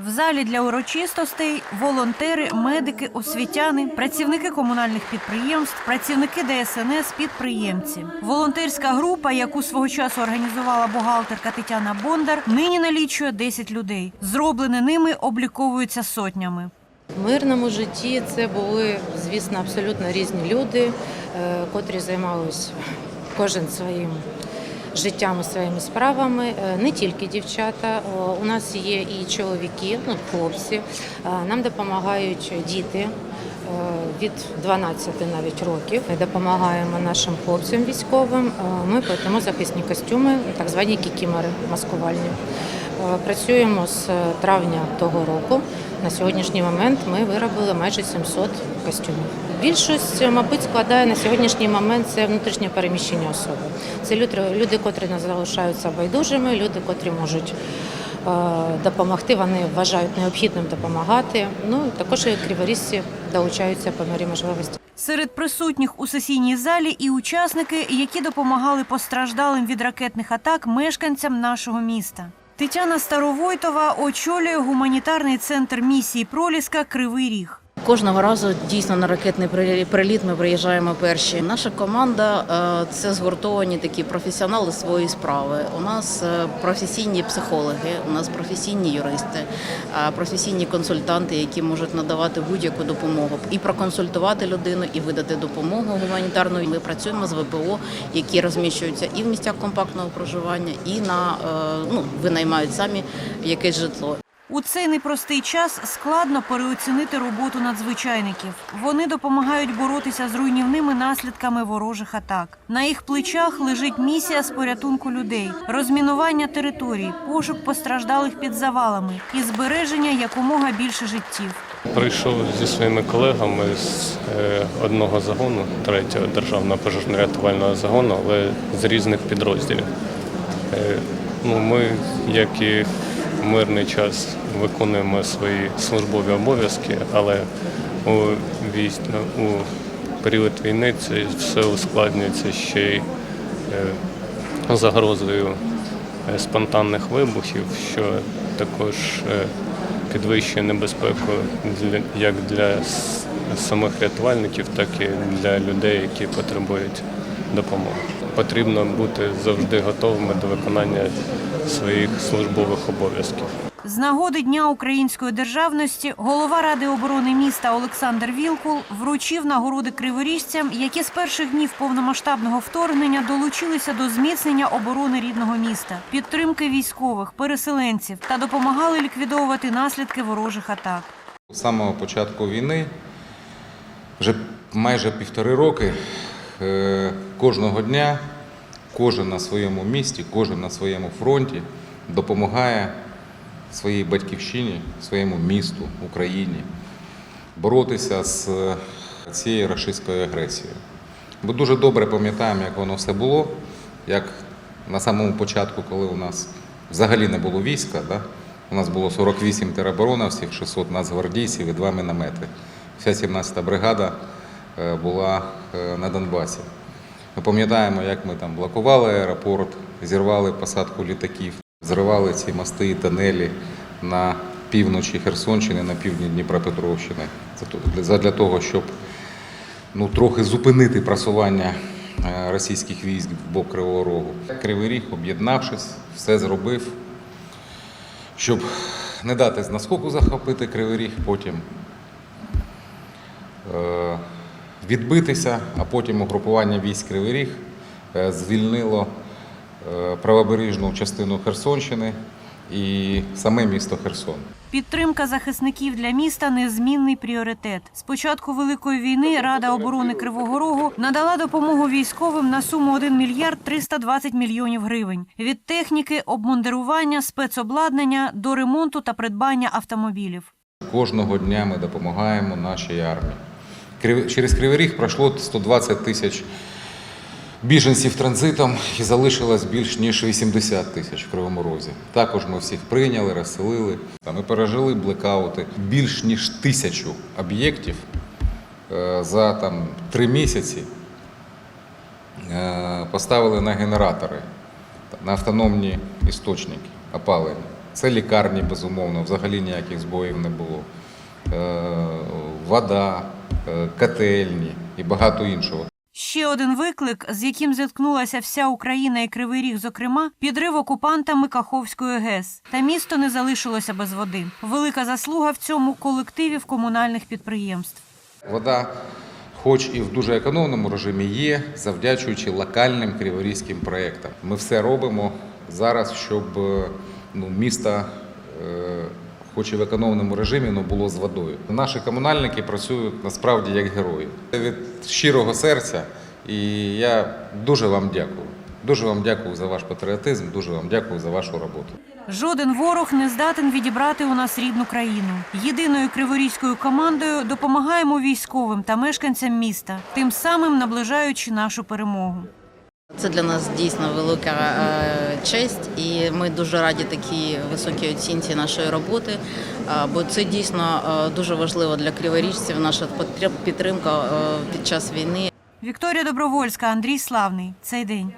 В залі для урочистостей волонтери, медики, освітяни, працівники комунальних підприємств, працівники ДСНС, підприємці. Волонтерська група, яку свого часу організувала бухгалтерка Тетяна Бондар, нині налічує 10 людей. Зроблене ними обліковуються сотнями. В мирному житті це були, звісно, абсолютно різні люди, е, котрі займалися кожен своїм життям і своїми справами. Е, Не тільки дівчата, у нас є і чоловіки, ну, хлопці. Е, Нам допомагають діти. е, Від 12 навіть років Ми допомагаємо нашим хлопцям військовим. Ми плетемо захисні костюми, так звані кікімери маскувальні. Працюємо з травня того року. На сьогоднішній момент ми виробили майже 700 костюмів. Більшість, мабуть, складає на сьогоднішній момент це внутрішнє переміщення особи. Це люди, котрі не залишаються байдужими, люди, котрі можуть е, допомогти. Вони вважають необхідним допомагати. Ну також і криворізці долучаються по мірі можливості. Серед присутніх у сесійній залі і учасники, які допомагали постраждалим від ракетних атак мешканцям нашого міста. Тетяна Старовойтова очолює гуманітарний центр місії Проліска Кривий Ріг. Кожного разу дійсно на ракетний при- приліт ми приїжджаємо перші. Наша команда е, це згуртовані такі професіонали своєї справи. У нас е, професійні психологи, у нас професійні юристи, е, професійні консультанти, які можуть надавати будь-яку допомогу і проконсультувати людину, і видати допомогу гуманітарну. Ми працюємо з ВПО, які розміщуються і в місцях компактного проживання, і на ну винаймають самі якесь житло. У цей непростий час складно переоцінити роботу надзвичайників. Вони допомагають боротися з руйнівними наслідками ворожих атак. На їх плечах лежить місія з порятунку людей, розмінування територій, пошук постраждалих під завалами і збереження якомога більше життів. Прийшов зі своїми колегами з е, одного загону, третього державного пожежно-рятувального загону, але з різних підрозділів. Е, Ну, ми, як і мирний час, виконуємо свої службові обов'язки, але у, військ, у період війни це все ускладнюється ще й е, загрозою е, спонтанних вибухів, що також е, підвищує небезпеку як для самих рятувальників, так і для людей, які потребують допомоги. Потрібно бути завжди готовими до виконання своїх службових обов'язків. З нагоди Дня української державності голова Ради оборони міста Олександр Вілкул вручив нагороди криворіжцям, які з перших днів повномасштабного вторгнення долучилися до зміцнення оборони рідного міста, підтримки військових, переселенців та допомагали ліквідовувати наслідки ворожих атак. З самого початку війни, вже майже півтори роки, е, кожного дня, кожен на своєму місці, кожен на своєму фронті допомагає своїй батьківщині, своєму місту, Україні боротися з е, цією рашистською агресією. Ми дуже добре пам'ятаємо, як воно все було, як на самому початку, коли у нас взагалі не було війська, да? у нас було 48 теробороновців, 600 нацгвардійців і два міномети. Вся 17-та бригада е, була е, на Донбасі. Ми пам'ятаємо, як ми там блокували аеропорт, зірвали посадку літаків, зривали ці мости і тунелі на півночі Херсонщини, на півдні Дніпропетровщини. Для- того, щоб ну, трохи зупинити просування е, російських військ в бок Кривого Рогу. Кривий Ріг, об'єднавшись, все зробив, щоб не дати з наскоку захопити Кривий Ріг, потім е, відбитися, а потім угрупування військ Кривий Ріг е, звільнило е, правобережну частину Херсонщини і саме місто Херсон. Підтримка захисників для міста незмінний пріоритет. З початку великої війни Рада оборони Кривого Рогу надала допомогу військовим на суму 1 мільярд 320 мільйонів гривень від техніки, обмундирування, спецобладнання до ремонту та придбання автомобілів. Кожного дня ми допомагаємо нашій армії. Через Кривий Ріг пройшло 120 тисяч біженців транзитом і залишилось більш ніж 80 тисяч в Кривому Розі. Також ми всіх прийняли, розселили. Ми пережили блекаути. Більш ніж тисячу об'єктів е, за там, три місяці е, поставили на генератори, на автономні істочники опалення. Це лікарні, безумовно, взагалі ніяких збоїв не було. Е, Вода, котельні і багато іншого. Ще один виклик, з яким зіткнулася вся Україна і Кривий Ріг, зокрема, підрив окупантами Каховської ГЕС. Та місто не залишилося без води. Велика заслуга в цьому колективів комунальних підприємств. Вода, хоч і в дуже економному режимі, є, завдячуючи локальним криворізьким проєктам. Ми все робимо зараз, щоб е, ну, місто, е, хоч і в економному режимі, але було з водою. Наші комунальники працюють насправді як герої. Від щирого серця, і я дуже вам дякую. Дуже вам дякую за ваш патріотизм, дуже вам дякую за вашу роботу. Жоден ворог не здатен відібрати у нас рідну країну. Єдиною криворізькою командою допомагаємо військовим та мешканцям міста, тим самим наближаючи нашу перемогу. Це для нас дійсно велика е, честь, і ми дуже раді такій високій оцінці нашої роботи. е, Бо це дійсно е, дуже важливо для криворіжців. Наша підтримка під час війни. Вікторія Добровольська, Андрій Славний. Цей день.